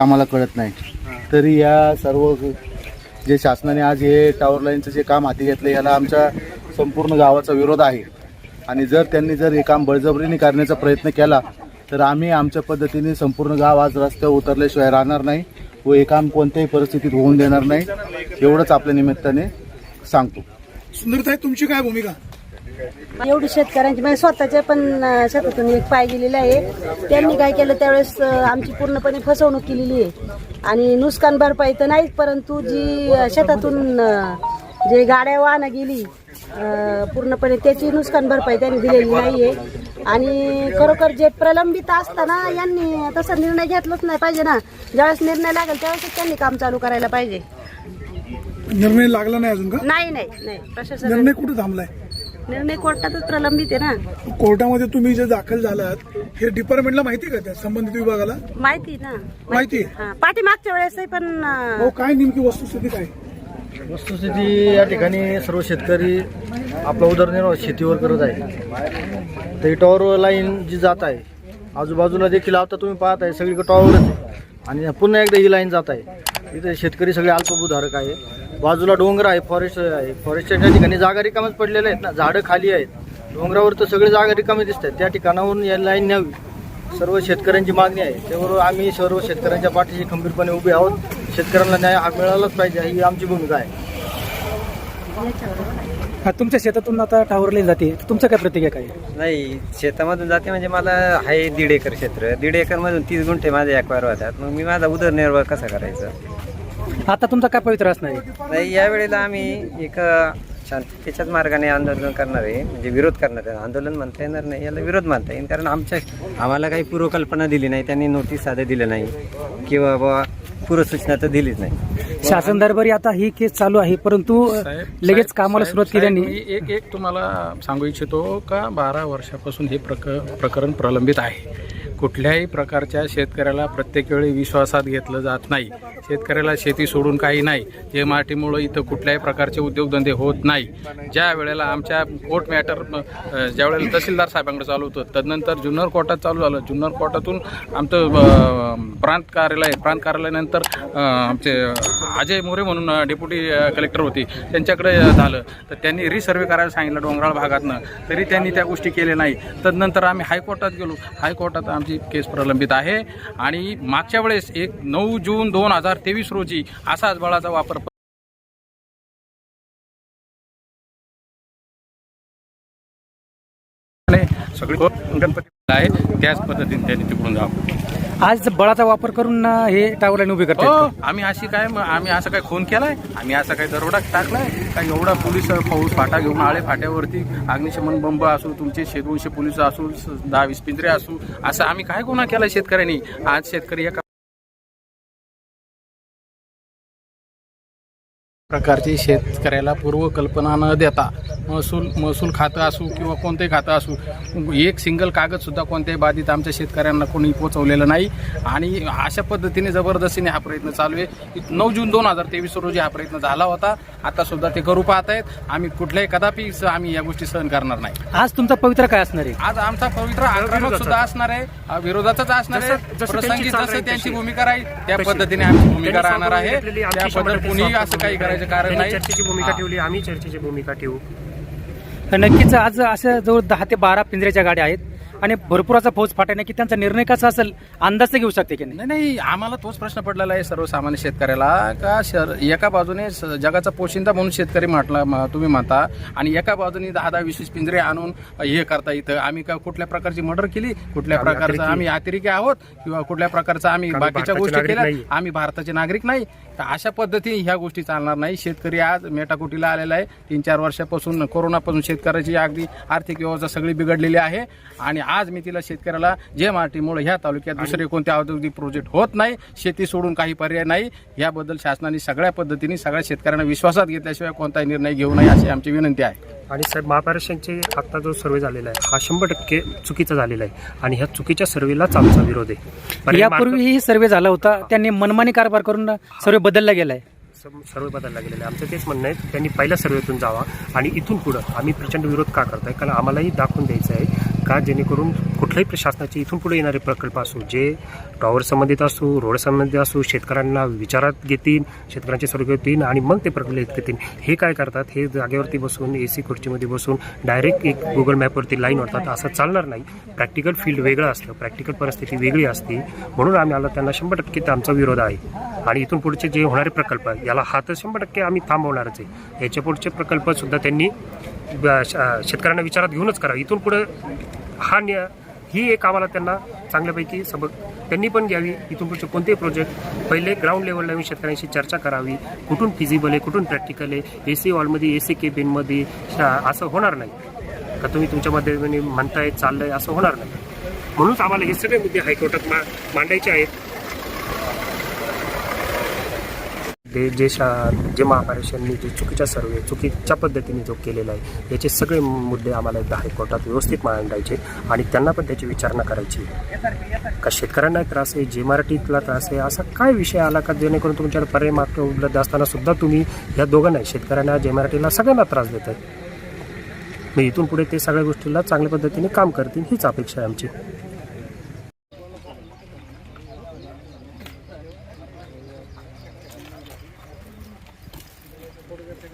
आम्हाला कळत नाही. तरी या सर्व जे शासनाने आज हे टॉवर लाईनचं जे काम हाती घेतलं याला आमच्या संपूर्ण गावाचा विरोध आहे. आणि जर त्यांनी जर हे काम बळजबरीने करण्याचा प्रयत्न केला तर आम्ही आमच्या पद्धतीने संपूर्ण गाव आज रस्त्यावर उतरल्याशिवाय राहणार नाही व हे काम कोणत्याही परिस्थितीत होऊन देणार नाही. एवढंच आपल्या निमित्ताने सांगतो. सुंदरताई तुमची काय भूमिका? एवढी शेतकऱ्यांची म्हणजे स्वतःच्या पण शेतातून एक पाय गेलेला आहे. त्यांनी काय केलं त्यावेळेस आमची पूर्णपणे फसवणूक केलेली आहे. आणि नुकसान भरपाई तर नाहीच परंतु जी शेतातून जे गाड्या वाहनं गेली पूर्णपणे त्याची नुकसान भरपाई त्यांनी दिलेली नाहीये. आणि खरोखर जे प्रलंबित असताना यांनी तसा निर्णय घेतलाच नाही पाहिजे ना. ज्यावेळेस निर्णय लागेल त्यावेळेस त्यांनी काम चालू करायला पाहिजे. निर्णय लागला नाही अजून का? नाही नाही नाही. प्रशासन निर्णय कुठे थांबलाय? निर्णय कोर्टातच प्रलंबित आहे ना. कोर्टामध्ये तुम्ही जे दाखल झालात हे डिपार्टमेंटला माहिती आहे का त्या संबंधित विभागाला? माहिती ना. माहिती आहे? हा पाठीमागच्या वेळेसही पण अं, हो काय नेमकी वस्तुस्थिती काय? वस्तुस्थिती या ठिकाणी सर्व शेतकरी आपला उदरनिर्वाह शेतीवर करत आहे तर ही टॉवर लाईन जी जात आहे आजूबाजूला देखील आता तुम्ही पाहत आहे सगळीकडे टॉवरच आहे. आणि पुन्हा एकदा ही लाईन जात आहे. इथे शेतकरी सगळे अल्पभूधारक आहे. बाजूला डोंगर आहे फॉरेस्ट आहे. फॉरेस्टच्या त्या ठिकाणी जागा रिकामच पडलेल्या आहेत ना. झाडं खाली आहेत. डोंगरावर तर सगळे जागा रिकामे दिसत आहेत. त्या ठिकाणावरून या लाईन न्यावी. सर्व शेतकऱ्यांची मागणी आहे. त्याबरोबर आम्ही सर्व शेतकऱ्यांच्या पाठीशी खंबीरपणे उभे आहोत. शेतकऱ्यांना न्याय हा मिळालाच पाहिजे. ही आमची भूमिका आहे. हा तुमच्या शेतातून आता टावर लाईन जाते. तर तुमचं काय प्रतिक्रिया काय? आहे? नाही शेतामधून जाते म्हणजे मला आहे दीड एकर क्षेत्र. दीड एकर मधून तीस गुंठे माझे एक्वायर होतात. मग मी माझा उदरनिर्वाह कसा करायचा? आता तुमचा काय पवित्र असणार आहे? नाही यावेळेला आम्ही एक शांततेच्याच मार्गाने आंदोलन करणार आहे. म्हणजे विरोध करणार आहे. आंदोलन म्हणता येणार नाही याला विरोध म्हणता येईल. कारण आमच्या आम्हाला काही पूर्वकल्पना दिली नाही. त्यांनी नोटीस साधं दिलं नाही. किंवा बाबा पूर्वसूचना तर दिलीच नाही. शासन दरबारी आता ही केस चालू आहे. परंतु लगेच कामाला सुरुवात केली साहेब, आणि मी एक एक तुम्हाला सांगू इच्छितो का? बारा वर्षापासून हे प्रक प्रकरण प्रलंबित आहे. कुठल्याही प्रकारच्या शेतकऱ्याला प्रत्येक वेळी विश्वासात घेतलं जात नाही. शेतकऱ्याला शेती सोडून काही नाही. जे मराठीमुळं इथं कुठल्याही प्रकारचे उद्योगधंदे होत नाही. ज्या वेळेला आमच्या कोर्ट मॅटर ज्या वेळेला तहसीलदार साहेबांकडे चालू होतं तदनंतर जुन्नर कोर्टात चालू झालं. जुन्नर कोर्टातून आमचं प्रांत कार्यालय प्रांत कार्यालयानंतर आमचे अजय मोरे म्हणून डेप्युटी कलेक्टर होते. त्यांच्याकडे झालं. तर त्यांनी रिसर्वे करायला सांगितलं डोंगराळ भागातनं. तरी त्यांनी त्या गोष्टी केल्या नाही. तदनंतर आम्ही हायकोर्टात गेलो. हायकोर्टात आमची केस प्रलंबित आहे. आणि मागच्या वेळेस एक नऊ जून दोन हजार तेवीस रोजी असाच बळाचा वापर सगळी गणपती आहे. त्याच पद्धतीने त्यांनी तिकडून जावं. आज बळाचा वापर करून ना हे टावर लाईन उभी करतो आम्ही अशी काय आम्ही असं काय खून केलाय? आम्ही असं काय दरोडा टाकलाय? काय एवढा पोलीस पाऊस फाटा घेऊन आळे फाट्यावरती अग्निशमन बंब असू तुमचे शे दोनशे पोलीस असू स- दहा वीस पिंजरे असू असं आम्ही काय गुन्हा केला शेतकऱ्यांनी? आज शेतकरी प्रकारची शेतकऱ्याला पूर्वकल्पना न देता महसूल महसूल खातं असू किंवा कोणतेही खातं असू एक सिंगल कागद सुद्धा कोणत्याही बाधित आमच्या शेतकऱ्यांना कोणी पोचवलेलं नाही. आणि अशा पद्धतीने जबरदस्तीने हा प्रयत्न चालू आहे. नऊ जून दोन हजार तेवीस रोजी हा प्रयत्न झाला होता. आता सुद्धा ते करू पाहत आहेत. आम्ही कुठल्याही कदापि आम्ही या गोष्टी सहन करणार नाही. आज तुमचा पवित्र काय असणार आहे? आज आमचा पवित्र आक्रमक सुद्धा असणार आहे. विरोधाचाच असणार आहे. प्रसंगी जसं त्यांची भूमिका राहील त्या पद्धतीने आमची भूमिका राहणार आहे. त्याबद्दल कुणीही असं काही करायचं कारण नाही? चर्चेची भूमिका हा. ठेवली आम्ही चर्चेची भूमिका ठेवू. तर नक्कीच आज अशा जवळ दहा ते बारा पिंजऱ्याच्या गाड्या आहेत. आणि भरपूर असा फौज फाटा की त्यांचा निर्णय कसा असेल अंदाज घेऊ शकते की नाही? नाही नाही आम्हाला तोच प्रश्न पडलेला आहे सर्वसामान्य शेतकऱ्याला का शर एका बाजूने जगाचा पोशिंदा म्हणून शेतकरी म्हटला तुम्ही म्हणता आणि एका बाजूने दहा दहा वीस वीस पिंजरे आणून हे करता इथं. आम्ही का कुठल्या प्रकारची मर्डर केली? कुठल्या प्रकारचं आम्ही अतिरेकी आहोत? किंवा कुठल्या प्रकारचा आम्ही बाकीच्या गोष्टी केल्या? नाही. आम्ही भारताचे नागरिक नाही. तर अशा पद्धतीने ह्या गोष्टी चालणार नाही. शेतकरी आज मेटाकुटीला आलेला आहे. तीन चार वर्षापासून कोरोनापासून शेतकऱ्याची अगदी आर्थिक व्यवस्था सगळी बिघडलेली आहे. आणि आज मी तिला शेतकऱ्याला जे मार्टीमुळे ह्या तालुक्यात दुसरे कोणते औद्योगिक प्रोजेक्ट होत नाही. शेती सोडून काही पर्याय नाही. याबद्दल शासनाने सगळ्या पद्धतीने सगळ्या शेतकऱ्यांना विश्वासात घेतल्याशिवाय कोणताही निर्णय घेऊ नये अशी आमची विनंती आहे. आणि साहेब महापारेषणचे आता जो सर्वे झालेला आहे हा शंभर टक्के चुकीचा झालेला आहे. आणि ह्या चुकीच्या सर्वेलाच आमचा विरोध आहे. यापूर्वीही सर्वे झाला होता त्यांनी मनमानी कारभार करून सर्वे बदलला गेलाय. सर्वे बदलला गेलेला आहे. आमचं तेच म्हणणं आहे त्यांनी पहिल्या सर्वेतून जावा आणि इथून पुढं आम्ही प्रचंड विरोध का करताय? कारण आम्हालाही दाखवून द्यायचं आहे. का जेणेकरून कुठल्याही प्रशासनाचे इथून पुढे येणारे प्रकल्प असो जे टॉवर संबंधित असो रोड संबंधित असो शेतकऱ्यांना विचारात घेतील शेतकऱ्यांचे सर्व घेतील आणि मग ते प्रकल्प घेतील. हे काय करतात? हे जागेवरती बसून ए सी खुर्चीमध्ये बसून डायरेक्ट एक गुगल मॅपवरती लाईन होतात असं चालणार नाही. प्रॅक्टिकल फील्ड वेगळं असतं प्रॅक्टिकल परिस्थिती वेगळी असते म्हणून आम्ही आला त्यांना शंभर टक्के ते आमचा विरोध आहे. आणि इथून पुढचे जे होणारे प्रकल्प आहे याला हा तर शंभर टक्के आम्ही थांबवणारच आहे. याच्या पुढचे प्रकल्पसुद्धा त्यांनी शेतकऱ्यांना विचारात घेऊनच करा. इथून पुढे हा न्या ही एक आम्हाला त्यांना चांगल्यापैकी सबक त्यांनी पण घ्यावी. इथून पुढचे कोणतेही प्रोजेक्ट पहिले ग्राउंड लेवलला येऊन शेतकऱ्यांशी चर्चा करावी. कुठून फिजिबल आहे कुठून प्रॅक्टिकल आहे ए सी हॉलमध्ये ए सी केबिनमध्ये असं होणार नाही. का तुम्ही तुमच्यामध्ये माध्यमाने म्हणताय चाललंय असं होणार नाही. म्हणूनच आम्हाला हे सगळे मुद्दे हायकोर्टात मा मांडायचे आहेत. ते जे शा जे महापारेषणनी जे चुकीच्या सर्वे चुकीच्या पद्धतीने जो केलेला आहे याचे सगळे मुद्दे आम्हाला एकदा हायकोर्टात व्यवस्थित मांडायचे आणि त्यांना पण त्याची विचारणा करायची. का शेतकऱ्यांना त्रास आहे जे मराठीतला त्रास आहे असा काय विषय आला का जेणेकरून तुमच्याकडे पर्याय मात्र उपलब्ध असताना सुद्धा तुम्ही या दोघांना शेतकऱ्यांना जे मराठीला सगळ्यांना त्रास देत आहे मग इथून पुढे ते सगळ्या गोष्टीला चांगल्या पद्धतीने काम करतील हीच अपेक्षा आहे आमची.